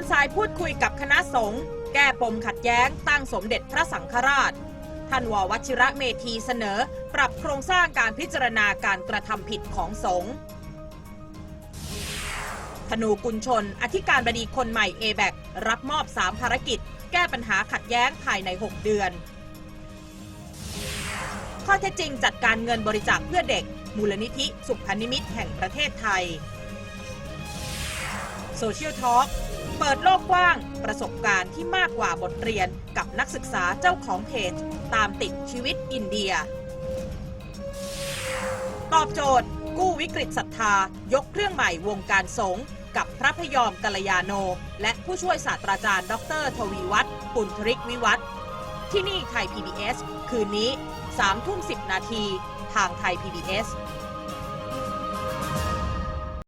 นสายพูดคุยกับคณะสงฆ์แก้ปมขัดแย้งตั้งสมเด็จพระสังฆราชท่านววชิระเมธีเสนอ ปรับโครงสร้างการพิจารณาการกระทำผิดของสงฆ์ธนูกุลชน อธิการบดีคนใหม่เอแบกรับมอบ 3 ภารกิจ แก้ปัญหาขัดแย้งภายใน 6 เดือน ข้อเท็จจริงจัดการเงินบริจาคเพื่อเด็ก มูลนิธิสุพนิมิตแห่งประเทศไทยโซเชียลทอ l k เปิดโลกกว้าง ประสบการณ์ที่มากกว่าบทเรียนกับนักศึกษาเจ้าของเพจ ตามติดชีวิตอินเดีย ตอบโจทย์ กู้วิกฤตศรัทธา ยกเครื่องใหม่วงการสงฆ์กับพระพยอมกัลยาโน และผู้ช่วยศาสตราจารย์ ดร ทวีวัฒน์ปุณธริกวิวัฒน์ที่นี่ไทย PBS คืนนี้3ทุ่ม10 นาที ทางไทย PBS